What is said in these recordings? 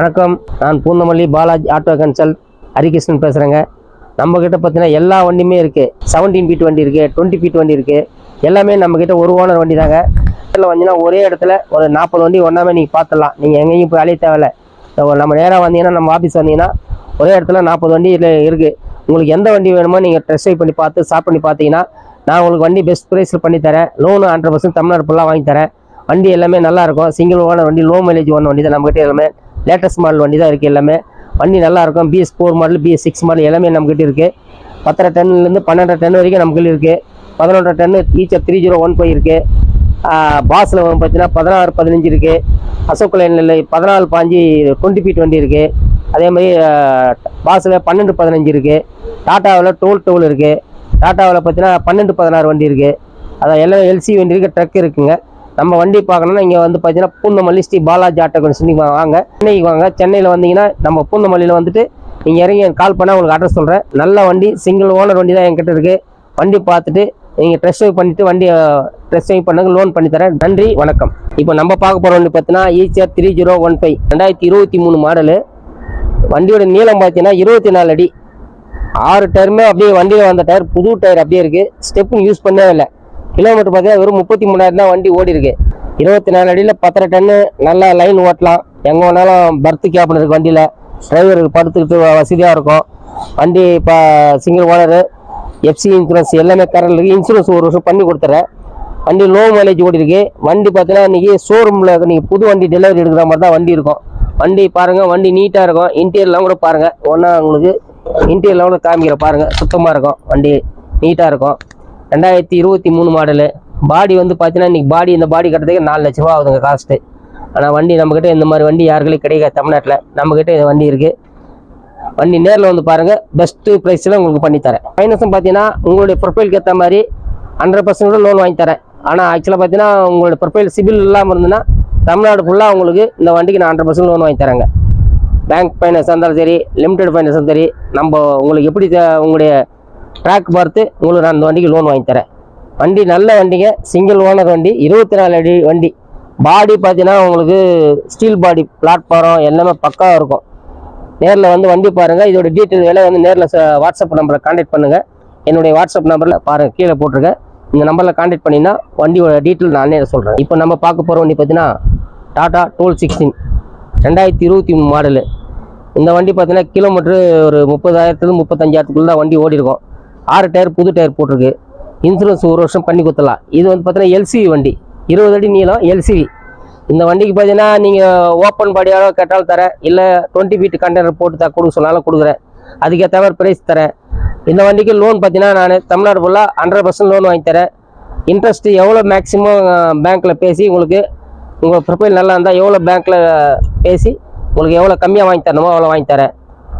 வணக்கம். நான் Poonamallee Balaji auto consult Harikrishnan பேசுகிறேங்க நம்மக்கிட்ட பார்த்தீங்கன்னா எல்லா வண்டியுமே இருக்குது செவன்டீன் ஃபீட் வண்டி இருக்குது டுவெண்ட்டி ஃபீட் வண்டி இருக்குது எல்லாமே நம்மக்கிட்ட ஒரு ஓனர் வண்டி தாங்க. இதில் வந்தீங்கன்னா ஒரே இடத்துல ஒரு நாற்பது வண்டி ஒன்றாமே நீங்கள் பார்த்துடலாம் நீங்கள் எங்கேயும் போய் அலைய தேவையில்ல. இப்போ நம்ம நேராக வந்தீங்கன்னா நம்ம ஆஃபீஸ் வந்தீங்கன்னா ஒரே இடத்துல நாற்பது வண்டி இதில் இருக்குது உங்களுக்கு எந்த வண்டி வேணுமோ நீங்கள் டெஸ்ட் ட்ரைவ் பண்ணி பார்த்து ஸ்டாப் பண்ணி பார்த்தீங்கன்னா நான் உங்களுக்கு வண்டி பெஸ்ட் ப்ரைஸில் பண்ணி தரேன். லோனு ஹண்ட்ரட் பர்சன்ட் தமிழ்நாடு ஃபுல்லாக வாங்கி தரேன். வண்டி எல்லாமே நல்லாயிருக்கும் சிங்கிள் ஓனர் வண்டி லோ மைலேஜ் ஓன வண்டி தான் நம்மக்கிட்ட எல்லாமே லேட்டஸ்ட் மாடல் வண்டி தான் இருக்குது எல்லாமே. வண்டி நல்லா இருக்கும். BS four model BS six model எல்லாமே நம்மகிட்ட இருக்குது பத்தரை டன்லேருந்து பன்னெண்டரை டன் வரைக்கும் நமக்கு இருக்குது பதினொன்றரை ton Eicher three zero one போய் இருக்குது பாஸில் பார்த்தீங்கன்னா பதினாறு பதினஞ்சு இருக்குது அசோக் லைனில் பதினாலு பாஞ்சு டுவெண்ட்டி ஃபீட் வண்டி இருக்குது அதே மாதிரி பாஸில் பன்னெண்டு பதினஞ்சு இருக்குது டாட்டாவில் டோல் டோல் இருக்குது டாட்டாவில் பார்த்தீங்கன்னா பன்னெண்டு பதினாறு வண்டி இருக்குது அதான் எல்லாம் எல்சி வண்டி இருக்குது ட்ரக் இருக்குங்க. நம்ம வண்டி பார்க்கணும்னா இங்கே வந்து பார்த்தீங்கன்னா பூந்தமல்லி ஸ்ரீ பாலாஜி ஆட்டோ கன்சல்டிங் வாங்க. சென்னைக்கு வாங்க. சென்னையில் வந்தீங்கன்னா நம்ம பூந்தமல்லியில் வந்துட்டு நீங்கள் இறங்கி கால் பண்ணால் உங்களுக்கு அட்ரஸ் சொல்கிறேன் நல்ல வண்டி சிங்கிள் ஓனர் வண்டி தான் என்கிட்ட இருக்குது வண்டி பார்த்துட்டு நீங்கள் ட்ரெஸ் ட்ரைவ் பண்ணிவிட்டு வண்டியை ட்ரெஸ் ட்ரைவ் பண்ணுங்க லோன் பண்ணித்தரேன் நன்றி வணக்கம். இப்போ நம்ம பார்க்க போகிற வண்டி பார்த்தீங்கன்னா Eicher three zero one five ரெண்டாயிரத்தி இருபத்தி மூணு மாடலு வண்டியோட நீளம் பார்த்தீங்கன்னா இருபத்தி நாலு அடி. ஆறு டயருமே அப்படியே வண்டியில் வந்த டயர் புது டயர் அப்படியே இருக்குது ஸ்டெப்புன்னு யூஸ் பண்ணவே இல்லை. கிலோமீட்டர் பார்த்தீங்கன்னா வெறும் முப்பத்தி மூணாயிரம் தான் வண்டி ஓடி இருக்கு இருபத்தி நாலு அடியில் பத்தரை டன்னு நல்லா லைன் ஓட்டலாம். எங்கே வேணாலும் பர்த்து கேப்னு இருக்குது வண்டியில். டிரைவருக்கு படுத்துக்கிட்டு வசதியாக இருக்கும். வண்டி இப்போ சிங்கிள் ஓனரு எஃப்சி இன்சூரன்ஸ் எல்லாமே கரண்ட் இருக்குது இன்சூரன்ஸ் ஒரு வருஷம் பண்ணி கொடுத்துறேன். வண்டி லோ மைலேஜ் ஓடி இருக்கு வண்டி பார்த்தீங்கன்னா இன்றைக்கி ஷோரூமில் நீங்கள் புது வண்டி டெலிவரி எடுக்கிற மாதிரி தான் வண்டி இருக்கும். வண்டி பாருங்கள் வண்டி நீட்டாக இருக்கும். இன்டீரியர்லாம் கூட பாருங்கள் ஒன்றா உங்களுக்கு இன்டீரியர்லாம் கூட காமிக்கிற பாருங்கள் சுத்தமாக இருக்கும். வண்டி நீட்டாக இருக்கும். ரெண்டாயிரத்தி இருபத்தி மூணு மாடலு பாடி வந்து பார்த்தீங்கன்னா இன்றைக்கி பாடி இந்த பாடி கட்டுறதுக்கு நாலு லட்ச ரூபா ஆகுதுங்க காஸ்ட்டு ஆனால் வண்டி நம்மக்கிட்ட இந்த மாதிரி வண்டி யாருக்களையும் கிடைக்காது. தமிழ்நாட்டில் நம்மக்கிட்ட இந்த வண்டி இருக்குது வண்டி நேரில் வந்து பாருங்கள் பெஸ்ட்டு ப்ரைஸில் உங்களுக்கு பண்ணித்தரேன் தரேன். பார்த்தீங்கன்னா உங்களுடைய ப்ரொஃபைலுக்கு ஏற்ற மாதிரி ஹண்ட்ரட் பர்சன்ட் கூட லோன் வாங்கி தரேன். ஆனால் ஆக்சுவலாக பார்த்தீங்கன்னா உங்களுடைய ப்ரொஃபைல் சிபில் இல்லாமல் இருந்ததுன்னா தமிழ்நாடு ஃபுல்லாக உங்களுக்கு இந்த வண்டிக்கு நான் ஹண்ட்ரட் பர்சன்ட் லோன் வாங்கி தரேங்க. பேங்க் ஃபைனான்ஸாக இருந்தாலும் சரி லிமிடெட் ஃபைனான்ஸாக இருந்தாலும் சரி நம்ம உங்களுக்கு எப்படி தே- உங்களுடைய ட்ராக் பார்த்து உங்களுக்கு நான் இந்த வண்டிக்கு லோன் வாங்கி தரேன். வண்டி நல்ல வண்டிங்க. சிங்கிள் ஓனர் வண்டி. இருபத்தி நாலு அடி வண்டி. பாடி பார்த்தீங்கன்னா உங்களுக்கு ஸ்டீல் பாடி பிளாட்ஃபாரம் எல்லாமே பக்காவாக இருக்கும். நேரில் வந்து வண்டி பாருங்கள் இதோட டீட்டெயில் வேலை வந்து நேரில் வாட்ஸ்அப் நம்பரில் காண்டாக்ட் பண்ணுங்கள் என்னுடைய வாட்ஸ்அப் நம்பரில் பாருங்கள் கீழே போட்டிருக்கேன். இந்த நம்பரில் காண்டாக்ட் பண்ணினா வண்டியோட டீட்டெயில் நானே சொல்கிறேன் இப்போ நம்ம பார்க்க போகிற வண்டி பார்த்தீங்கன்னா டாடா டோல் சிக்ஸ்டீன் ரெண்டாயிரத்தி இருபத்தி மூணு மாடலு இந்த வண்டி பார்த்தீங்கன்னா கிலோமீட்ரு ஒரு முப்பதாயிரத்துலேருந்து முப்பத்தஞ்சாயிரத்துக்குள்ள தான் வண்டி ஓடி இருக்கும் ஆறு டயர் புது டயர் போட்டிருக்கு. இன்சூரன்ஸ் ஒரு வருஷம் பண்ணி கொடுத்துடலாம். இது வந்து பார்த்தீங்கன்னா எல்சிவி வண்டி. இருபது அடி நீளம் எல்சிவி இந்த வண்டிக்கு பார்த்தீங்கன்னா நீங்கள் ஓப்பன் பாடியாலும் கேட்டாலும் தரேன். இல்லை டுவெண்ட்டி ஃபீட் கண்டெய்னர் போட்டு த கொடுக்க சொன்னாலும் கொடுக்குறேன். அதுக்கேற்ற மாதிரி ப்ரைஸ் தரேன். இந்த வண்டிக்கு லோன் பார்த்தீங்கன்னா நான் தமிழ்நாடு ஃபுல்லாக ஹண்ட்ரட் பர்சன்ட் லோன் வாங்கி தரேன். இன்ட்ரெஸ்ட்டு எவ்வளோ மேக்ஸிமம் பேங்க்கில் பேசி உங்களுக்கு உங்கள் ப்ரொஃபைல் நல்லா இருந்தால் எவ்வளோ பேங்க்கில் பேசி உங்களுக்கு எவ்வளோ கம்மியாக வாங்கி தரணுமோ அவ்வளோ வாங்கி தரேன்.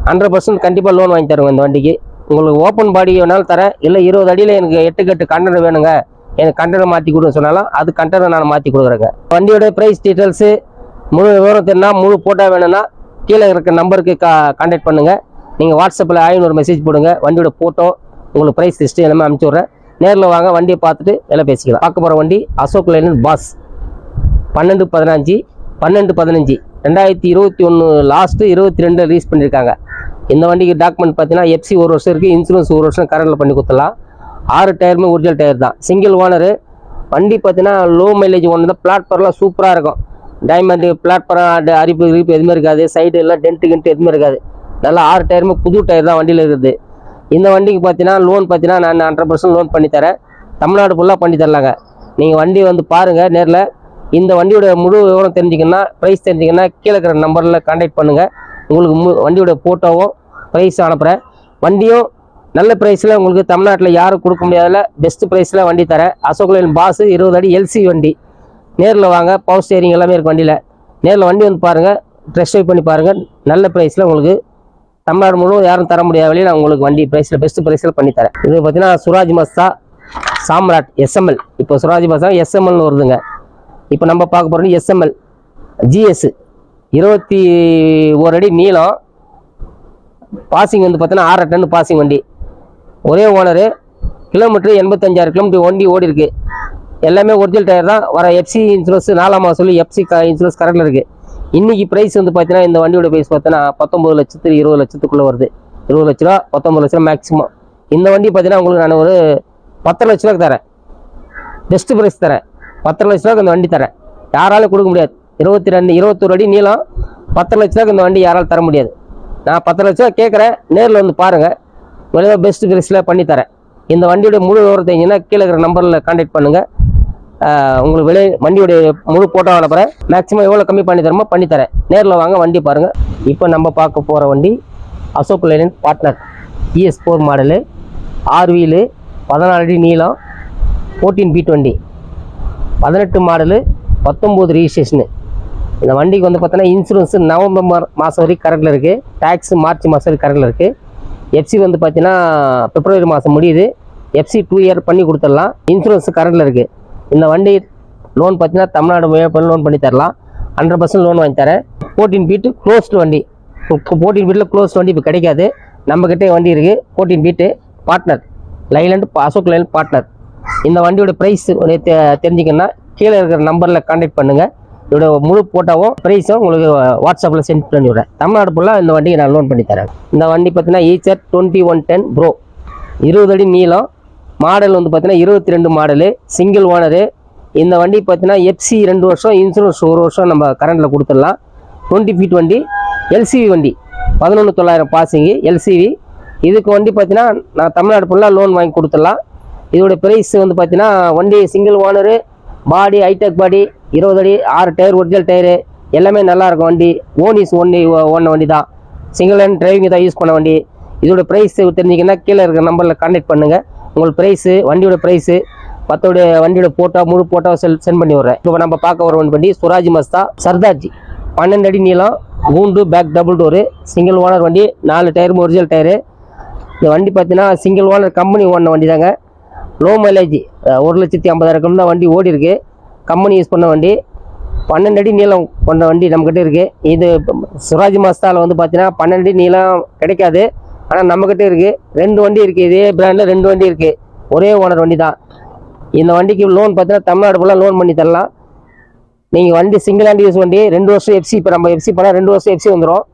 ஹண்ட்ரட் பர்சன்ட் கண்டிப்பாக லோன் வாங்கி தருவேன் இந்த வண்டிக்கு. உங்களுக்கு ஓப்பன் பாடி வேணாலும் தரேன். இல்லை இருபது அடியில் எனக்கு எட்டு கட்டு கண்டெய்னர் வேணுங்க. எனக்கு கண்டெய்னர் மாற்றி கொடுன்னு சொன்னாலும் அது கண்டெய்னர் நான் மாற்றி கொடுக்குறேங்க. வண்டியோட ப்ரைஸ் டீட்டெயில்ஸு முழு விவரம் தெரினா முழு ஃபோட்டோ வேணும்னா கீழே இருக்க நம்பருக்கு கா கான்டாக்ட் பண்ணுங்கள் நீங்கள் வாட்ஸ்அப்பில் ஆயிரம் மெசேஜ் போடுங்க. வண்டியோட ஃபோட்டோ உங்களுக்கு ப்ரைஸ் லிஸ்ட்டு எல்லாமே அனுப்பிச்சி விட்றேன். நேரில் வாங்க வண்டியை பார்த்துட்டு எல்லாம் பேசிக்கலாம். பார்க்க போகிற வண்டி அசோக் லைலன் பாஸ் பன்னெண்டு பதினஞ்சு பன்னெண்டு பதினஞ்சு. ரெண்டாயிரத்தி இருபத்தி ஒன்று லாஸ்ட்டு இருபத்தி ரெண்டு ரிலீஸ் பண்ணியிருக்காங்க. இந்த வண்டிக்கு டாக்குமெண்ட் பார்த்தீங்கன்னா எஃப்சி ஒரு வருஷம் இருக்குது இன்சூரன்ஸ் ஒரு வருஷம் கரண்டில் பண்ணி கொடுத்துடலாம். ஆறு டயருமே ஒரிஜினல் டயர் தான். சிங்கிள் ஓனரு வண்டி பார்த்தீங்கன்னா லோ மைலேஜ் ஒன்று தான். பிளாட்ஃபார்ம்லாம் சூப்பராக இருக்கும். டைமண்ட் பிளாட்ஃபார்ம் அரிப்பு அரிப்பு எதுவுமே இருக்காது. சைடு எல்லாம் டென்ட்டு கிண்ட்டு எதுவுமே இருக்காது. நல்லா ஆறு டயருமே புது டயர் தான் வண்டியில் இருக்குது. இந்த வண்டிக்கு பார்த்தீங்கன்னா லோன் பார்த்தீங்கன்னா நான் ஹண்ட்ரட் பர்சன்ட் லோன் பண்ணித்தரேன் தமிழ்நாடு ஃபுல்லாக பண்ணி தரலாங்க. நீங்கள் வண்டி வந்து பாருங்கள் நேரில். இந்த வண்டியோட முழு விவரம் தெரிஞ்சிக்கணும்னா ப்ரைஸ் தெரிஞ்சிக்கணும்னா கீழே இருக்கிற நம்பரில் கான்டாக்ட் பண்ணுங்கள் உங்களுக்கு மு வண்டியோட ஃபோட்டோவும் ப்ரைஸ் அனுப்புகிறேன் வண்டியும் நல்ல ப்ரைஸில் உங்களுக்கு தமிழ்நாட்டில் யாரும் கொடுக்க முடியாதல பெஸ்ட் ப்ரைஸில் வண்டி தரேன். அசோக் பாஸு இருபது அடி எல்சி வண்டி. நேரில் வாங்க பவர் ஸ்டேரிங் எல்லாமே இருக்குது வண்டியில். நேரில் வண்டி வந்து பாருங்கள் ட்ரெஸ் ட்ரைவ் பண்ணி பாருங்கள் நல்ல ப்ரைஸில் உங்களுக்கு தமிழ்நாடு முழுவதும் யாரும் தர முடியாத வழியில் நான் உங்களுக்கு வண்டி ப்ரைஸில் பெஸ்ட் ப்ரைஸில் பண்ணி தரேன். இது பார்த்தீங்கன்னா சுராஜ் மஸ்தா சாம்ராட் எஸ்எம்எல் இப்போ சுராஜ் மஸ்தா எஸ்எம்எல்னு வருதுங்க. இப்போ நம்ம பார்க்க போகிறது எஸ்எம்எல் ஜிஎஸ் இருபத்தி ஒரு அடி நீளம். பாசிங் வந்து பார்த்தீங்கன்னா ஆறரை டன் பாசிங் வண்டி. ஒரே ஓனரு கிலோமீட்டர் எண்பத்தஞ்சாயிரம் கிலோமீட்டர் வண்டி ஓடி இருக்கு. எல்லாமே ஒரிஜினல் டயர் தான். வர எஃப்சி இன்சூரன்ஸ் நாலாம் மாதம் சொல்லி எஃப்சி இன்சூரன்ஸ் கரெக்டில் இருக்குது இன்றைக்கி ப்ரைஸ் வந்து பார்த்தீங்கன்னா இந்த வண்டியோட ப்ரைஸ் பார்த்தீங்கன்னா பத்தொம்பது லட்சத்து இருபது லட்சத்துக்குள்ளே வருது. இருபது லட்ச ரூபா பத்தொம்பது லட்ச ரூபா மேக்ஸிமம் இந்த வண்டி பார்த்தீங்கன்னா உங்களுக்கு நான் ஒரு பத்தரை லட்ச ரூபாய்க்கு தரேன். பெஸ்ட் ப்ரைஸ் தரேன். பத்தரை லட்ச ரூபாய்க்கு இந்த வண்டி தரேன். யாராலும் கொடுக்க முடியாது. இருபத்தி ரெண்டு இருபத்தொரு அடி நீளம் பத்தரை லட்ச ரூபாய்க்கு இந்த வண்டி யாராலும் தர முடியாது. நான் பத்து லட்ச ரூபா கேட்குறேன் நேரில் வந்து பாருங்கள் உங்களுக்கு பெஸ்ட் ப்ரைஸில் பண்ணித்தரேன் இந்த வண்டியோட முழு விவரத்தை தெரிஞ்சுன்னா கீழே இருக்கிற நம்பரில் கான்டாக்ட் பண்ணுங்கள் உங்களுக்கு விலை வண்டியோடைய முழு போட்டோ அனுப்புகிறேன் மேக்ஸிமம் எவ்வளோ கம்மி பண்ணி தரமோ பண்ணித்தரேன் நேரில் வாங்க வண்டி பாருங்கள் இப்போ நம்ம பார்க்க போகிற வண்டி Ashok Leyland partner BS four model ஆர்வியில் பதினாலு அடி நீளம் ஃபோர்டீன் பி டுவெண்ட்டி பதினெட்டு மாடலு பத்தொம்போது ரிஜிஸ்ட்ரேஷனு இந்த வண்டிக்கு வந்து பார்த்தோன்னா இன்சூரன்ஸு நவம்பர் மாதம் வரைக்கும் கரண்டில் இருக்குது டேக்ஸு மார்ச் மாதம் வரைக்கும் கரண்டில் இருக்குது எஃப்சி வந்து பார்த்தீங்கன்னா பிப்ரவரி மாதம் முடியுது. எஃப்சி டூ இயர் பண்ணி கொடுத்துடலாம். இன்சூரன்ஸ் கரண்டில் இருக்குது இந்த வண்டி லோன் பார்த்தீங்கன்னா தமிழ்நாடு முயற்சி லோன் பண்ணி தரலாம். ஹண்ட்ரட் பர்சன்ட் லோன் வாங்கி தரேன். ஃபோர்டீன் பீட்டு க்ளோஸ்டு வண்டி. ஃபோர்டீன் பீட்டில் க்ளோஸ் வண்டி இப்போ கிடைக்காது. நம்மக்கிட்டே வண்டி இருக்குது fourteen feet partner Leyland Ashok Leyland partner இந்த வண்டியோட ப்ரைஸ் தெரிஞ்சிக்கணும்னா கீழே இருக்கிற நம்பரில் கான்டாக்ட் பண்ணுங்கள் இதோட முழு ஃபோட்டோவும் ப்ரைஸும் உங்களுக்கு வாட்ஸ்அப்பில் சென்ட் பண்ணி விடுறேன். தமிழ்நாடு ஃபுல்லாக இந்த வண்டியை நான் லோன் பண்ணி தரேன். இந்த வண்டி பார்த்தீங்கன்னா Eicher twenty one ten pro இருபது அடி நீளம். மாடல் வந்து பார்த்தீங்கன்னா இருபத்தி ரெண்டு மாடலு சிங்கிள் ஓனரு இந்த வண்டி பார்த்தீங்கன்னா எஃப்சி ரெண்டு வருஷம் இன்சூரன்ஸ் ஒரு வருஷம் நம்ம கரண்டில் கொடுத்துடலாம். டுவெண்ட்டி ஃபீட் வண்டி எல்சிவி வண்டி பதினொன்று தொள்ளாயிரம் பாசிங்கு எல்சிவி இதுக்கு வண்டி பார்த்தீங்கன்னா நான் தமிழ்நாடு ஃபுல்லாக லோன் வாங்கி கொடுத்துடலாம். இதோட ப்ரைஸ் வந்து பார்த்தீங்கன்னா வண்டி single owner body hitech body இருபது அடி ஆறு டயர் ஒரிஜினல் டயரு எல்லாமே நல்லாயிருக்கும் வண்டி. ஓனிஸ் ஒன்லி ஓன வண்டி தான் சிங்கிள் ஹேண்ட் டிரைவிங் தான் யூஸ் பண்ண வண்டி. இதோட ப்ரைஸ் தெரிஞ்சிங்கன்னா கீழே இருக்கிற நம்பரில் கான்டாக்ட் பண்ணுங்கள் உங்களுக்கு ப்ரைஸு வண்டியோட ப்ரைஸு மற்றோடைய வண்டியோட ஃபோட்டோ முழு ஃபோட்டோ செல் சென்ட் பண்ணி விட்றேன். இப்போ நம்ம பார்க்க வர வண்டி சுராஜ் மஸ்தா சர்தார்ஜி பன்னெண்டு அடி நீளம் கூண்டு back double door single owner வண்டி நாலு டயரும் ஒரிஜினல் டயரு. இந்த வண்டி பார்த்தீங்கன்னா சிங்கிள் ஓனர் கம்பெனி ஓடின வண்டி தாங்க லோ மைலேஜ் ஒரு லட்சத்தி ஐம்பதாயிரம் தான் வண்டி ஓடி இருக்குது கம்பெனி யூஸ் பண்ண வண்டி பன்னெண்டு அடி நீளம் கொண்ட வண்டி நம்மக்கிட்ட இருக்குது இது சுராஜ் மஸ்தாவில் வந்து பார்த்தீங்கன்னா பன்னெண்டு அடி நீளம் கிடைக்காது. ஆனால் நம்மக்கிட்ட இருக்குது ரெண்டு வண்டி இருக்குது இதே பிராண்டில் ரெண்டு வண்டி இருக்குது ஒரே ஓனர் வண்டி தான் இந்த வண்டிக்கு லோன் பார்த்தீங்கன்னா தமிழ்நாடு ஃபுல்லாக லோன் பண்ணி தரலாம். நீங்கள் வண்டி சிங்கிள் ஹேண்ட் யூஸ் வண்டி ரெண்டு வருஷம் எஃப்சி இப்போ நம்ம எஃப்சி பண்ணால் ரெண்டு வருஷம் எஃப்சி வந்துடும்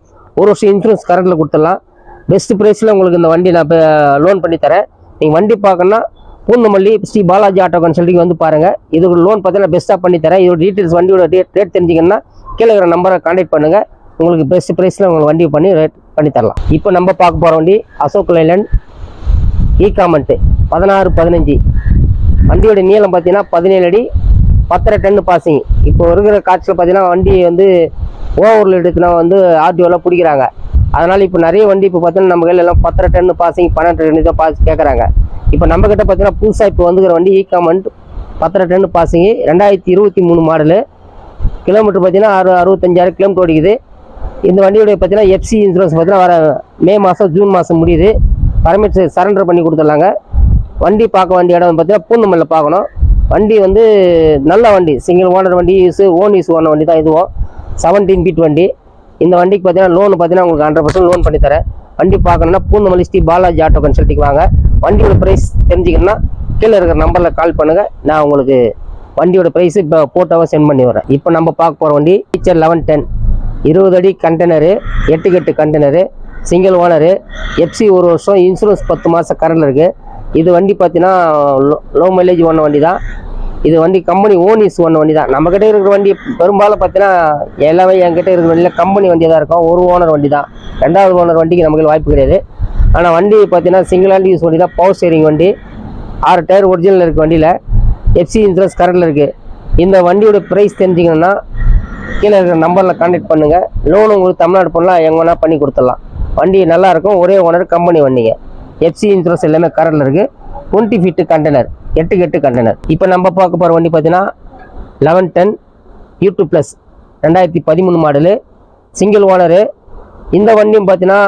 ஒரு வருஷம் இன்சூரன்ஸ் கரண்ட்டில் கொடுத்துடலாம். பெஸ்ட் ப்ரைஸில் உங்களுக்கு இந்த வண்டி நான் இப்போ லோன் பண்ணி தரேன். நீங்கள் வண்டி பார்க்கணுன்னா பூந்தமல்லி ஸ்ரீ பாலாஜி ஆட்டோ கன்சல்டிங் வந்து பாருங்கள் இதுக்கு லோன் பார்த்தீங்கன்னா பெஸ்ட்டாக பண்ணி தரேன். இதோட டீட்டெயில்ஸ் வண்டியோட ரேட் ரேட் தெரிஞ்சிங்கன்னா கீழே இருக்கிற நம்பரை கான்டாக்ட் பண்ணுங்கள் உங்களுக்கு பெஸ்ட் ப்ரைஸில் உங்களுக்கு வண்டி பண்ணி ரேட் பண்ணி தரலாம். இப்போ நம்ம பார்க்க போகிற வண்டி அசோக் லைலண்ட் இ காமெண்ட்டு பதினாறு பதினஞ்சு. வண்டியோட நீளம் பார்த்தீங்கன்னா பதினேழு அடி பத்தரை டன்னு பாசிங் இப்போ இருக்கிற காட்சியில் பார்த்தீங்கன்னா வண்டி வந்து ஓவரில் எடுத்துனா வந்து ஆர்டிஓலாம் பிடிக்கிறாங்க. அதனால் இப்போ நிறைய வண்டி இப்போ பார்த்தீங்கன்னா நம்ம கையில் எல்லாம் பத்தரை டன்னு பாசிங் பன்னெண்டு டன்னு தான் பாஸ் கேட்குறாங்க இப்போ நம்ம கிட்ட பார்த்தீங்கன்னா புதுசாக இப்போ வந்துக்கிற வண்டி இ காமண்ட் பத்தரை டன்னு பாசிங்கு ரெண்டாயிரத்தி இருபத்தி மூணு மாடலு கிலோமீட்டர் பார்த்தீங்கன்னா அறு அறுபத்தஞ்சாயிரம் கிலோமீட்டர் ஓடிக்குது. இந்த வண்டியோடைய பார்த்தீங்கன்னா எஃப்சி இன்சூரன்ஸ் பார்த்தீங்கன்னா வர மே மாதம் ஜூன் மாதம் முடியுது. பர்மிட் சரண்டர் பண்ணி கொடுத்துட்லாங்க. வண்டி பார்க்க வேண்டிய இடம் பார்த்தீங்கன்னா பூந்தமல்லில் பார்க்கணும். வண்டி வந்து நல்ல வண்டி சிங்கிள் ஓனர் வண்டி யூஸ் ஓன் யூஸ் ஓன வண்டி தான் இதுவும். செவன்டீன் பீட் வண்டி. இந்த வண்டிக்கு பார்த்தீங்கன்னா லோன் பார்த்தீங்கன்னா உங்களுக்கு ஹண்ட்ரட் பர்சன்ட் லோன் பண்ணித்தரேன் வண்டி பார்க்கணுன்னா பூந்தமல்லி ஸ்ரீ பாலாஜி ஆட்டோ கன்சல்ட்டிக்கு வாங்க. வண்டியோட ப்ரைஸ் தெரிஞ்சுக்கணும்னா கீழே இருக்கிற நம்பரில் கால் பண்ணுங்கள் நான் உங்களுக்கு வண்டியோட ப்ரைஸ் இப்போ ஃபோட்டோவை சென்ட் பண்ணி வரேன் இப்போ நம்ம பார்க்க போகிற வண்டி டீச்சர் லெவன் டென் இருபது அடி கண்டெய்னரு எட்டு கெட்டு கண்டெய்னரு சிங்கிள் ஓனரு எஃப்சி ஒரு வருஷம் இன்சூரன்ஸ் பத்து மாதம் கரண்டில் இருக்குது இது வண்டி பார்த்தீங்கன்னா லோ லோ மைலேஜ் ஓன வண்டி தான் இது வண்டி கம்பெனி ஓனிஸ் ஓன வண்டி தான் நம்மக்கிட்ட இருக்கிற வண்டி பெரும்பாலும் பார்த்தீங்கன்னா எல்லாமே என்கிட்ட இருக்கிற வண்டியில் கம்பெனி வண்டி தான் இருக்கும். ஒரு ஓனர் வண்டி தான் ரெண்டாவது ஓனர் வண்டிக்கு நமக்கு வாய்ப்பு கிடையாது. ஆனால் வண்டி பார்த்தீங்கன்னா சிங்கிள் ஹேண்ட் யூஸ் வண்டி தான் பவர் ஸ்டேரிங் வண்டி. ஆறு டயர் ஒரிஜினல் இருக்க வண்டியில். எஃப்சி இன்சூரன்ஸ் கரண்டில் இருக்குது இந்த வண்டியோட ப்ரைஸ் தெரிஞ்சிங்கன்னா கீழே இருக்கிற நம்பரில் கான்டாக்ட் பண்ணுங்கள் லோன் உங்களுக்கு தமிழ்நாடு பண்ணலாம் எங்கே வேணால் பண்ணி கொடுத்துடலாம். வண்டி நல்லா இருக்கும். ஒரே ஓனர் கம்பெனி வண்டிங்க. எஃப்சி இன்சூரன்ஸ் எல்லாமே கரண்டில் இருக்குது டுவெண்ட்டி ஃபீட்டு கண்டெய்னர் எட்டு எட்டு கண்டெய்னர் இப்போ நம்ம பார்க்க போகிற வண்டி பார்த்தீங்கன்னா லெவன் டென் யூடியூப் ப்ளஸ் ரெண்டாயிரத்தி பதிமூணு மாடலு சிங்கிள் ஓனரு இந்த வண்டியும் பார்த்தீங்கன்னா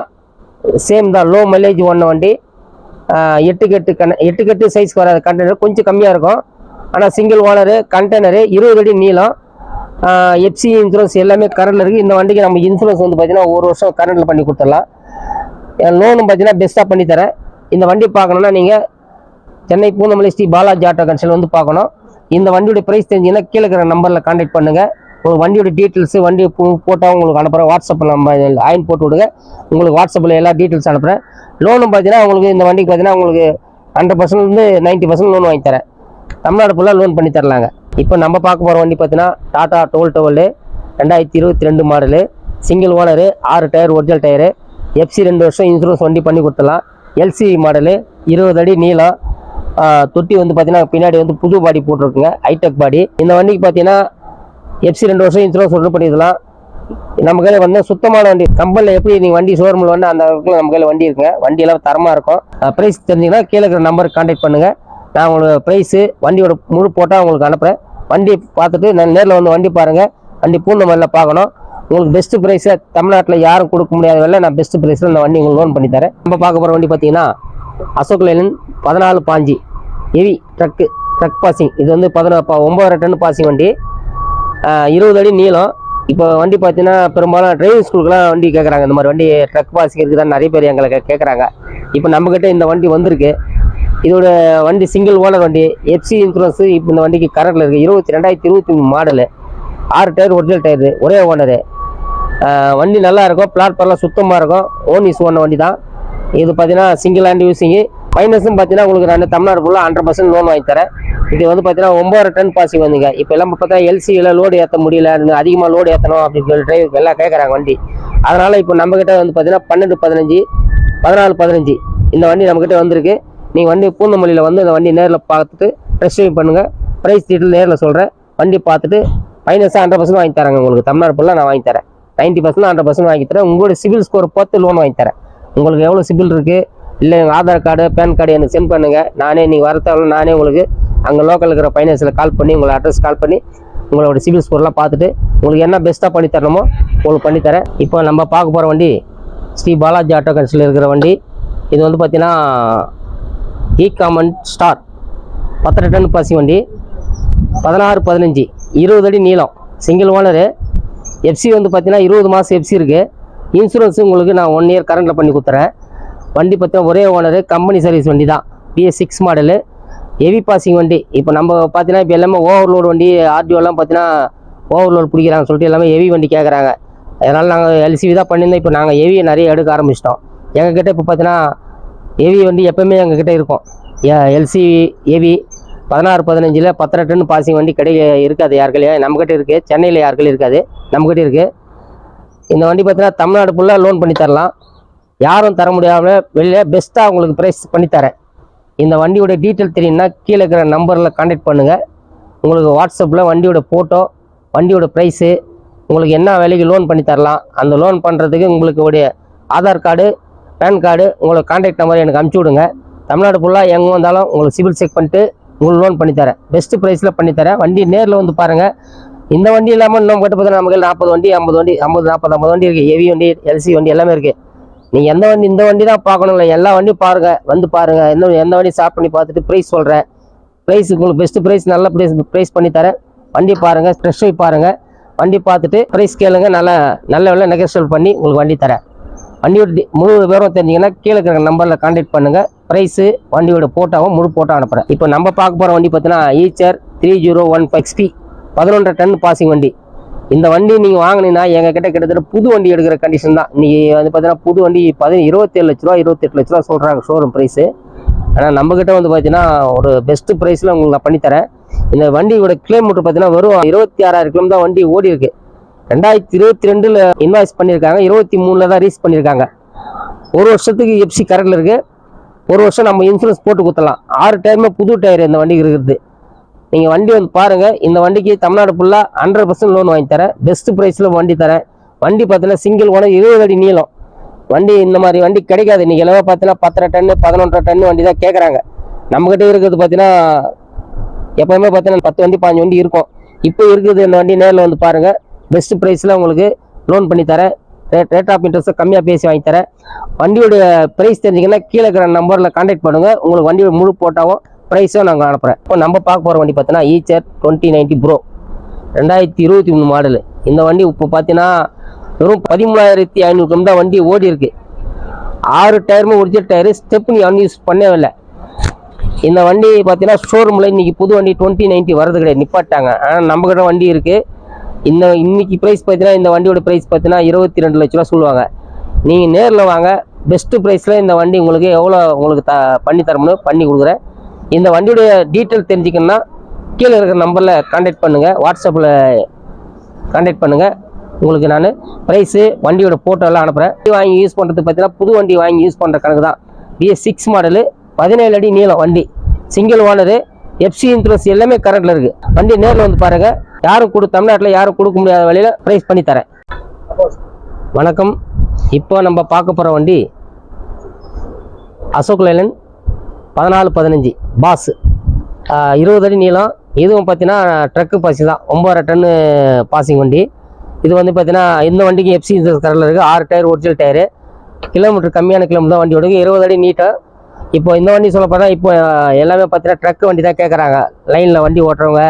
சேம் தான் லோ மைலேஜ் ஒன்று வண்டி. எட்டு கட்டு கண் எட்டு கட்டு சைஸ் வராது. கண்டெய்னர் கொஞ்சம் கம்மியாக இருக்கும். ஆனால் சிங்கிள் ஓனரு கண்டெய்னரு இருபது அடி நீளம். எஃப்சி இன்சூரன்ஸ் எல்லாமே கரண்டில் இருக்குது இந்த வண்டிக்கு நம்ம இன்சூரன்ஸ் வந்து பார்த்திங்கன்னா ஒரு வருஷம் கரண்டில் பண்ணி கொடுத்துடலாம். லோனும் பார்த்தீங்கன்னா பெஸ்ட்டாக பண்ணித்தரேன் இந்த வண்டி பார்க்கணுன்னா நீங்கள் சென்னை பூந்தமல்லி ஸ்ரீ பாலாஜி ஆட்டோ கன்சல் வந்து பார்க்கணும். இந்த வண்டியோட ப்ரைஸ் தெரிஞ்சிங்கன்னா கீழே இருக்கிற நம்பரில் கான்டாக்ட் பண்ணுங்கள் உங்களுக்கு வண்டியோட டீட்டெயில்ஸு வண்டி போட்டால் உங்களுக்கு அனுப்புகிறேன் வாட்ஸ்அப்பில் நம்ம ஆயின் போட்டு விடுங்க. உங்களுக்கு வாட்ஸ்அப்பில் எல்லா டீட்டெயில்ஸ் அனுப்புகிறேன் லோனும் பார்த்தீங்கன்னா உங்களுக்கு இந்த வண்டிக்கு பார்த்தீங்கன்னா உங்களுக்கு ஹண்ட்ரட் பர்சன்ட்லேருந்து நைன்ட்டி பர்சன்ட் லோன் வாங்கி தரேன். தமிழ்நாடு ஃபுல்லாக லோன் பண்ணி தரலாங்க. இப்போ நம்ம பார்க்க போகிற வண்டி பார்த்தீங்கன்னா டாடா டோல் டவலு ரெண்டாயிரத்தி இருபத்தி ரெண்டு மாடலு சிங்கிள் ஓனரு ஆறு டயர் ஒரிஜினல் டயரு எஃப்சி ரெண்டு வருஷம் இன்சூரன்ஸ் வண்டி பண்ணி கொடுத்துடலாம். எல்சி மாடலு இருபது அடி நீளம். தொட்டி வந்து பார்த்தீங்கன்னா பின்னாடி வந்து புது பாடி போட்டிருக்குங்க. ஹைடெக் பாடி இந்த வண்டிக்கு பார்த்தீங்கன்னா எஃப்சி ரெண்டு வருஷம் இன்சூரன்ஸ் ஒன்று பண்ணிடலாம் நம்ம கையில் வந்து சுத்தமான வண்டி கம்பெனியில் எப்படி நீங்கள் வண்டி ஷோரூமில் வந்து அந்த அளவுக்கு நம்ம கையில் வண்டி இருக்குங்க. வண்டி எல்லாம் தரமாக இருக்கும். ப்ரைஸ் தெரிஞ்சிங்கன்னா கீழே இருக்கிற நம்பருக்கு கான்டாக்ட் பண்ணுங்கள் நான் உங்களுக்கு ப்ரைஸு வண்டியோட முழு போட்டால் உங்களுக்கு அனுப்புகிறேன் வண்டி பார்த்துட்டு நான் நேரில் வந்து வண்டி பாருங்கள் வண்டி பூந்தமல்லியில் பார்க்கணும். உங்களுக்கு பெஸ்ட்டு ப்ரைஸை தமிழ்நாட்டில் யாரும் கொடுக்க முடியாத வேலை நான் பெஸ்ட்டு ப்ரைஸில் நான் வண்டி உங்களுக்கு லோன் பண்ணி தரேன். நம்ம பார்க்க போகிற வண்டி பார்த்தீங்கன்னா அசோக் லைலன் பதினாலு பாஞ்சி. ஹெவி ட்ரக்கு ட்ரக் பாசிங் இது வந்து பதினா ஒம்பதரை டன் பாசிங் வண்டி. இருபது அடி நீளம். இப்போ வண்டி பார்த்தீங்கன்னா பெரும்பாலும் டிரைவிங் ஸ்கூலுக்குலாம் வண்டி கேட்குறாங்க இந்த மாதிரி வண்டி ட்ரக் பாசிங் இருக்குதான் நிறைய பேர் எங்களை கேட்குறாங்க இப்போ நம்மக்கிட்ட இந்த வண்டி வந்திருக்கு. இதோட வண்டி சிங்கிள் ஓனர் வண்டி எஃப்சி இன்சூரன்ஸு இப்போ இந்த வண்டிக்கு கரண்டில் இருக்குது இருபத்தி ரெண்டாயிரத்தி இருபத்தி மூணு மாடலு ஆறு டயர் ஒரிஜினல் டயரு ஒரே ஓனரு வண்டி நல்லா இருக்கும். பிளாட்ஃபார்ம்லாம் சுத்தமாக இருக்கும். ஓன் யூஸ் ஓன வண்டி தான் இது பார்த்தீங்கன்னா சிங்கிள் ஹேண்ட் யூஸிங்கு ஃபைனஸும் பார்த்தீங்கன்னா உங்களுக்கு நான் தமிழ்நாடு ஃபுல்லாக ஹண்ட்ரட் பர்சன்ட் லோன் வாங்கி தரேன். இது வந்து பார்த்தீங்கன்னா ஒம்பது டன் பாசிங் வந்துங்க. இப்போ எல்லாம் பார்த்தா எல்சியில் லோடு ஏற்ற முடியல. அதிகமாக லோடு ஏற்றணும் அப்படின்னு சொல்லி டிரைவருக்கு எல்லாம் கேட்குறாங்க வண்டி. அதனால் இப்போ நம்மக்கிட்ட வந்து பார்த்தீங்கன்னா பன்னெண்டு பதினஞ்சு பதினாலு பதினஞ்சு இந்த வண்டி நம்மக்கிட்ட வந்திருக்கு. நீங்கள் வண்டி பூந்தமல்லியில் வந்து இந்த வண்டி நேரில் பார்த்துட்டு டெஸ்ட் ட்ரைவ் பண்ணுங்கள் ப்ரைஸ் டீட்டெயில் நேரில் சொல்கிறேன் வண்டி பார்த்துட்டு ஃபைனான்ஸாக ஹண்ட்ரட் பர்சன்ட் வாங்கி தரேங்க உங்களுக்கு. தமிழ்நாடு ஃபுல்லாக நான் வாங்கி தரேன். நைன்ட்டி பர்சன்ட் ஹண்ட்ரட் பர்சன்ட் வாங்கி தரேன். உங்களோட சிபில் ஸ்கோர் பார்த்து லோன் வாங்கி தரேன். உங்களுக்கு எவ்வளோ சிபில் இருக்குது இல்லை எங்கள் ஆதார் கார்டு பேன் கார்டு எனக்கு சென்ட் பண்ணுங்கள் நானே நீங்கள் வர நானே உங்களுக்கு அங்கே லோக்கல் இருக்கிற ஃபைனான்ஸில் கால் பண்ணி உங்களை அட்ரஸ் கால் பண்ணி உங்களோட சிபில் ஸ்கோர்லாம் பார்த்துட்டு உங்களுக்கு என்ன பெஸ்ட்டாக பண்ணி தரணுமோ உங்களுக்கு பண்ணித்தரேன் இப்போ நம்ம பார்க்க போகிற வண்டி ஸ்ரீ பாலாஜி ஆட்டோ கன்ஸில் இருக்கிற வண்டி. இது வந்து பார்த்தீங்கன்னா இ காமன் ஸ்டார் பத்தரை டன் பசி வண்டி. பதினாறு பதினஞ்சு இருபது அடி நீளம். சிங்கிள் ஓனரு எஃப்சி வந்து பார்த்தீங்கன்னா இருபது மாதம் எஃப்சி இருக்குது இன்சூரன்ஸு உங்களுக்கு நான் ஒன் இயர் கரண்டில் பண்ணி கொடுத்துறேன். வண்டி பார்த்தீங்கன்னா ஒரே ஓனரு கம்பெனி சர்வீஸ் வண்டி தான் BS six model heavy passing வண்டி. இப்போ நம்ம பார்த்தீங்கன்னா இப்போ எல்லாமே ஓவர்லோடு வண்டி ஆர்டிஓலாம் பார்த்தீங்கன்னா ஓவர்லோடு பிடிக்கிறாங்கன்னு சொல்லிட்டு எல்லாமே ஹெவி வண்டி கேட்குறாங்க அதனால் நாங்கள் எல்சிவி தான் பண்ணியிருந்தோம். இப்போ நாங்கள் ஹெவியை நிறைய எடுக்க ஆரம்பிச்சிட்டோம். எங்ககிட்ட இப்போ பார்த்தீங்கன்னா ஹெவி வண்டி எப்போவுமே எங்ககிட்ட இருக்கும். எல்சிவி ஹெவி பதினாறு பதினஞ்சில் பத்தரை டன் பாசிங் வண்டி கிடைக்க இருக்காது. யாருக்கையா நம்மக்கிட்ட இருக்குது சென்னையில் யாருக்கையும் இருக்காது. நம்மக்கிட்ட இருக்குது இந்த வண்டி பார்த்தீங்கன்னா தமிழ்நாடு ஃபுல்லாக லோன் பண்ணி தரலாம். யாரும் தர முடியாமல் வெளியில் பெஸ்ட்டாக உங்களுக்கு ப்ரைஸ் பண்ணி தரேன் இந்த வண்டியோட டீட்டெயில் தெரியும்னா கீழே இருக்கிற நம்பரில் கான்டாக்ட் பண்ணுங்கள் உங்களுக்கு வாட்ஸ்அப்பில் வண்டியோட ஃபோட்டோ வண்டியோட ப்ரைஸு உங்களுக்கு என்ன விலைக்கு லோன் பண்ணி தரலாம். அந்த லோன் பண்ணுறதுக்கு உங்களுக்கு உடைய ஆதார் கார்டு பேன் கார்டு உங்களுக்கு கான்டாக்ட் நம்பர் எனக்கு அனுப்பிச்சி விடுங்க. தமிழ்நாடு ஃபுல்லாக எங்கே வந்தாலும் உங்களுக்கு சிவில் செக் பண்ணிட்டு உங்களுக்கு லோன் பண்ணித்தரேன் பெஸ்ட்டு ப்ரைஸில் பண்ணித்தரேன் வண்டி நேரில் வந்து பாருங்கள் இந்த வண்டி இல்லாமல் இன்னும் கிட்ட பார்த்தா நமக்கு நாற்பது வண்டி ஐம்பது வண்டி ஐம்பது நாற்பது ஐம்பது வண்டி இருக்குது ஹெவி வண்டி எல்சி வண்டி எல்லாமே இருக்குது நீங்கள் எந்த வண்டி இந்த வண்டி தான் பார்க்கணும் எல்லா வண்டியும் பாருங்கள் வந்து பாருங்கள் எந்த எந்த வண்டி ஸ்டார்ட் பண்ணி பார்த்துட்டு ப்ரைஸ் சொல்கிறேன் ப்ரைஸ் உங்களுக்கு பெஸ்ட்டு ப்ரைஸ் நல்ல ப்ரைஸ் ப்ரைஸ் பண்ணி தரேன். வண்டி பாருங்கள் ஸ்ட்ரெஸ் பாருங்கள் வண்டி பார்த்துட்டு ப்ரைஸ் கேளுங்க. நல்லா நல்ல விலை நெகோசியல் பண்ணி உங்களுக்கு வண்டி தரேன். வண்டியோட முழு விவரம் தெரிஞ்சிங்கன்னா கீழே இருக்கிற நம்பரில் கான்டாக்ட் பண்ணுங்கள் ப்ரைஸு வண்டியோட ஃபோட்டோவும் முழு ஃபோட்டோ அனுப்புகிறேன் இப்போ நம்ம பார்க்க போகிற வண்டி பார்த்தீங்கன்னா Eicher three zero one XP பதினொன்றரை டன் பாசிங் வண்டி. இந்த வண்டி நீங்கள் வாங்கினீங்கன்னா எங்கள் கிட்ட கிட்டத்தட்ட புது வண்டி எடுக்கிற கண்டிஷன் தான். இன்னைக்கு வந்து பார்த்தீங்கன்னா புது வண்டி பதி இருபத்தேழு லட்ச ரூபா இருபத்தெட்டு லட்ச ரூபா சொல்கிறாங்க ஷோரூம் ப்ரைஸு ஆனால் நம்மக்கிட்ட வந்து பார்த்தீங்கன்னா ஒரு பெஸ்ட்டு ப்ரைஸில் உங்களுக்கு நான் பண்ணித்தரேன் இந்த வண்டியோட கிலோமீட்டர் பார்த்தீங்கன்னா வெறும் இருபத்தி ஆறாயிரம் கிலோமீட்டர் தான் வண்டி ஓடி இருக்கு. ரெண்டாயிரத்தி இருபத்தி ரெண்டில் இன்வாய்ஸ் பண்ணியிருக்காங்க. இருபத்தி மூணில் தான் ரீஸ் பண்ணியிருக்காங்க. ஒரு வருஷத்துக்கு எஃப்சி கரண்டில் இருக்குது ஒரு வருஷம் நம்ம இன்சூரன்ஸ் போட்டு கொடுத்தலாம் ஆறு டயருமே புது டயர் இந்த வண்டிக்கு இருக்குது. நீங்கள் வண்டி வந்து பாருங்கள் இந்த வண்டிக்கு தமிழ்நாடு ஃபுல்லாக ஹண்ட்ரட் பர்சன்ட் லோன் வாங்கி தரேன். பெஸ்ட் ப்ரைஸில் வண்டி தரேன். வண்டி பார்த்தீங்கன்னா சிங்கிள் ஓனர் இருபது அடி நீளம். வண்டி இந்த மாதிரி வண்டி கிடைக்காது. இன்றைக்கி எல்லாம் பார்த்தீங்கன்னா பத்தரை டன்னு பதினொன்றரை டன்னு வண்டி தான் கேட்குறாங்க நம்மக்கிட்ட இருக்கிறது பார்த்தீங்கன்னா எப்போவுமே பார்த்தீங்கன்னா பத்து வண்டி பாஞ்சு வண்டி இருக்கும். இப்போ இருக்குது இந்த வண்டி நேரில் வந்து பாருங்கள் பெஸ்ட் ப்ரைஸில் உங்களுக்கு லோன் பண்ணி தரேன். ரேட் ரேட் ஆஃப் இன்ட்ரெஸ்ட்டை கம்மியாக பேசி வாங்கி தரேன். வண்டியோட ப்ரைஸ் தெரிஞ்சிங்கன்னா கீழே இருக்கிற நம்பரில் கான்டாக்ட் பண்ணுங்கள் உங்களுக்கு வண்டியோட முழு போட்டாவும் ப்ரைஸும் நாங்கள் அனுப்புகிறேன் இப்போ நம்ம பார்க்க போகிற வண்டி பார்த்தீங்கன்னா ஈச்சர் டுவெண்ட்டி நைன்ட்டி ப்ரோ ரெண்டாயிரத்தி இருபத்தி மூணு மாடலு இந்த வண்டி இப்போ பார்த்தீங்கன்னா வெறும் பதிமூணாயிரத்தி ஐநூறு தான் வண்டி ஓடி இருக்குது ஆறு டயருமே ஒரிஜினல் டயரு ஸ்டெப்னி அன்யூஸ் பண்ணவே இல்லை. இந்த வண்டி பார்த்தீங்கன்னா ஷோரூமில் இன்றைக்கி புது வண்டி டுவெண்ட்டி நைன்ட்டி வரது கிடையாது. நிப்பாட்டாங்க ஆனால் நம்மக்கிட்ட வண்டி இருக்குது இந்த இன்னைக்கு ப்ரைஸ் பார்த்தீங்கன்னா இந்த வண்டியோட ப்ரைஸ் பார்த்தீங்கன்னா இருபத்தி ரெண்டு லட்ச ரூபா சொல்லுவாங்க. நீங்கள் நேரில் வாங்க. பெஸ்ட்டு ப்ரைஸில் இந்த வண்டி உங்களுக்கு எவ்வளோ உங்களுக்கு த பண்ணி தரமுன்னு பண்ணி கொடுக்குறேன். இந்த வண்டியோடைய டீட்டெயில் தெரிஞ்சுக்கணுன்னா கீழே இருக்கிற நம்பரில் காண்டாக்ட் பண்ணுங்கள் வாட்ஸ்அப்பில் காண்டாக்ட் பண்ணுங்கள் உங்களுக்கு நான் ப்ரைஸு வண்டியோட ஃபோட்டோலாம் அனுப்புகிறேன் வண்டி வாங்கி யூஸ் பண்ணுறது பார்த்தீங்கன்னா புது வண்டி வாங்கி யூஸ் பண்ணுற கணக்கு தான். பிஎஸ் சிக்ஸ் மாடலு பதினேழு அடி நீளம் வண்டி. சிங்கிள் ஓனரு எஃப்சி இன்சூரன்ஸ் எல்லாமே கரண்ட்டில் இருக்குது வண்டி நேரில் வந்து பாருங்கள் யாரும் கொடு தமிழ்நாட்டில் யாரும் கொடுக்க முடியாத வழியில் ப்ரைஸ் பண்ணி தரேன். வணக்கம். இப்போ நம்ம பார்க்க போகிற வண்டி அசோக் லைலன் பதினாலு பதினஞ்சு. பாஸ். இருபது அடி நீளம். இதுவும் பார்த்தீங்கன்னா ட்ரக்கு பாசி தான். ஒம்பது டன்னு பாசிங் வண்டி. இது வந்து பார்த்தீங்கன்னா இந்த வண்டிக்கு எஃப்சி இன்சூரன்ஸ் கரண்டில் இருக்குது ஆறு டயர் ஒரிஜினல் டயரு கிலோமீட்டர் கம்மியான கிலோமீட்டர் தான் வண்டி ஓடுங்க இருபது அடி நீட்டாக இப்போ இந்த வண்டி சொல்ல போனால் இப்போ எல்லாமே பார்த்தீங்கன்னா ட்ரக்கு வண்டி தான் கேட்குறாங்க லைனில் வண்டி ஓட்டுறவங்க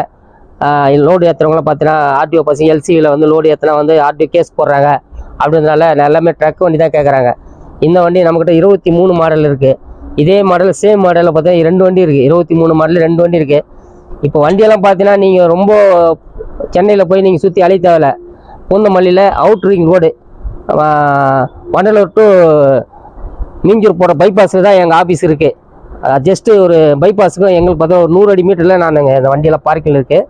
லோடு ஏற்றுறவங்களாம் பார்த்தீங்கன்னா ஆர்டிஓ பசங்க எல்சியில் வந்து லோடு ஏற்றினா வந்து ஆர்டிஓ கேஸ் போடுறாங்க. அப்படின்றதுனால எல்லாமே ட்ரக் வண்டி தான் கேட்குறாங்க இந்த வண்டி நம்மக்கிட்ட இருபத்தி மூணு மாடல் இருக்குது இதே மாடல் சேம் மாடலில் பார்த்தீங்கன்னா ரெண்டு வண்டி இருக்குது இருபத்தி மூணு மாடல் ரெண்டு வண்டி இருக்குது இப்போ வண்டியெல்லாம் பார்த்தீங்கன்னா நீங்கள் ரொம்ப சென்னையில் போய் நீங்கள் சுற்றி அழைய தேவையில்ல. பூந்தமல்லியில் out ring road Vandalur to Minjur போகிற பைபாஸில் தான் எங்கள் ஆஃபீஸ் இருக்குது ஜஸ்ட்டு ஒரு பைபாஸுக்கும் எங்களுக்கு பார்த்தா ஒரு நூறு அடி மீட்டரில் நான் இந்த வண்டியெல்லாம் பார்க்கில் இருக்குது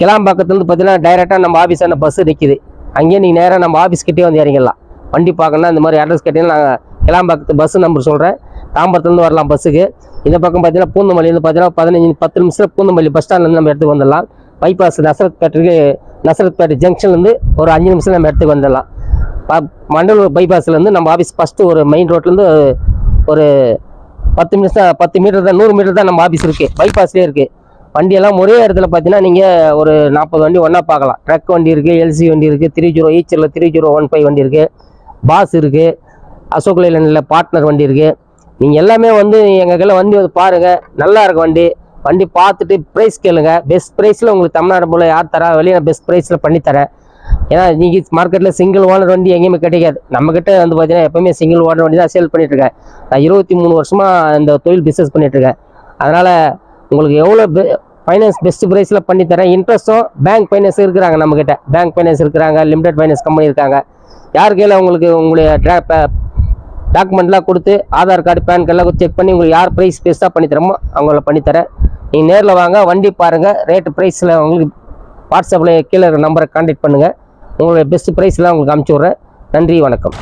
கிளாம்பாக்கத்துலேருந்து பார்த்தீங்கன்னா டைரெக்டாக நம்ம ஆஃபீஸான பஸ்ஸு நிற்கிது அங்கேயே நீங்கள் நேராக நம்ம ஆஃபீஸ்கிட்டே வந்து இறங்கிடலாம். வண்டி பார்க்கணுன்னா இந்த மாதிரி அட்ரஸ் கேட்டீங்கன்னா நான் கிளாம்பாக்கத்து பஸ் நம்பர் சொல்கிறேன் தாம்பரத்துலேருந்து வரலாம் பஸ்ஸுக்கு. இந்த பக்கம் பார்த்தீங்கன்னா பூந்தமல்லியிலேருந்து பார்த்தீங்கன்னா பதினஞ்சு பத்து நிமிஷத்தில் பூந்தமல்லி பஸ் ஸ்டாண்ட்லேருந்து நம்ம இடத்துக்கு வந்துடலாம். பைபாஸ் நசரத் பேட்டருக்கு நசரத் ஜங்ஷன்லேருந்து ஒரு அஞ்சு நிமிஷம் நம்ம இடத்துக்கு வந்துடலாம். ப- மண்டலூர் பைபாஸ்லேருந்து நம்ம ஆஃபீஸ் ஃபஸ்ட்டு ஒரு மெயின் ரோட்லேருந்து ஒரு பத்து நிமிஷம் பத்து மீட்டர் தான் நூறு மீட்டர் தான் நம்ம ஆஃபீஸ் இருக்குது பைபாஸ்லேயே இருக்குது வண்டியெல்லாம் ஒரே இடத்துல பார்த்தீங்கன்னா நீங்கள் ஒரு நாற்பது வண்டி ஒன்றா பார்க்கலாம். ட்ரக் வண்டி இருக்குது எல்சி வண்டி இருக்குது த்ரீ ஜீரோ ஈச்சரில் த்ரீ ஜீரோ ஒன் ஃபைவ் வண்டி இருக்குது பாஸ் இருக்குது அசோக் லைலனில் பார்ட்னர் வண்டி இருக்குது நீங்கள் எல்லாமே வந்து எங்கள் கையில் வண்டி வந்து பாருங்கள் நல்லா இருக்கும் வண்டி. வண்டி பார்த்துட்டு ப்ரைஸ் கேளுங்க. பெஸ்ட் ப்ரைஸில் உங்களுக்கு தமிழ்நாடு போல் யார் தரா வெளியே நான் பெஸ்ட் ப்ரைஸில் பண்ணித்தரேன் ஏன்னா நீங்கள் மார்க்கெட்டில் சிங்கிள் ஓனர் வண்டி எங்கேயுமே கிடைக்காது. நம்மக்கிட்ட வந்து பார்த்தீங்கன்னா எப்போவுமே சிங்கிள் ஓனர் வண்டி தான் சேல் பண்ணிட்டுருக்கேன் நான் இருபத்தி மூணு வருஷமாக இந்த தொழில் பிஸ்னஸ் பண்ணிட்டு இருக்கேன். அதனால் உங்களுக்கு எவ்வளோ ஃபைனான்ஸ் பெஸ்ட் ப்ரைஸில் பண்ணித்தரேன் இன்ட்ரெஸ்ட்டும் பேங்க் ஃபைனான்ஸ் இருக்கிறாங்க நம்மக்கிட்ட பேங்க் ஃபைனான்ஸ் இருக்கிறாங்க லிமிடெட் ஃபைனான்ஸ் கம்பெனி இருக்காங்க. யார் கையில் உங்களுக்கு உங்களுடைய டாக்குமெண்ட்லாம் கொடுத்து ஆதார் கார்டு பேன் கார்டெலாம் செக் பண்ணி உங்களுக்கு யார் ப்ரைஸ் பெஸ்ட்டாக பண்ணித்தரமோ அவங்கள பண்ணித்தரேன் நீங்கள் நேரில் வாங்க வண்டி பாருங்கள் ரேட்டு ப்ரைஸில் உங்களுக்கு வாட்ஸ்அப்பில் கீழே நம்பரை கான்டாக்ட் பண்ணுங்கள் உங்களுடைய பெஸ்ட் ப்ரைஸ்லாம் உங்களுக்கு அனுப்பிச்சி விட்றேன். நன்றி வணக்கம்.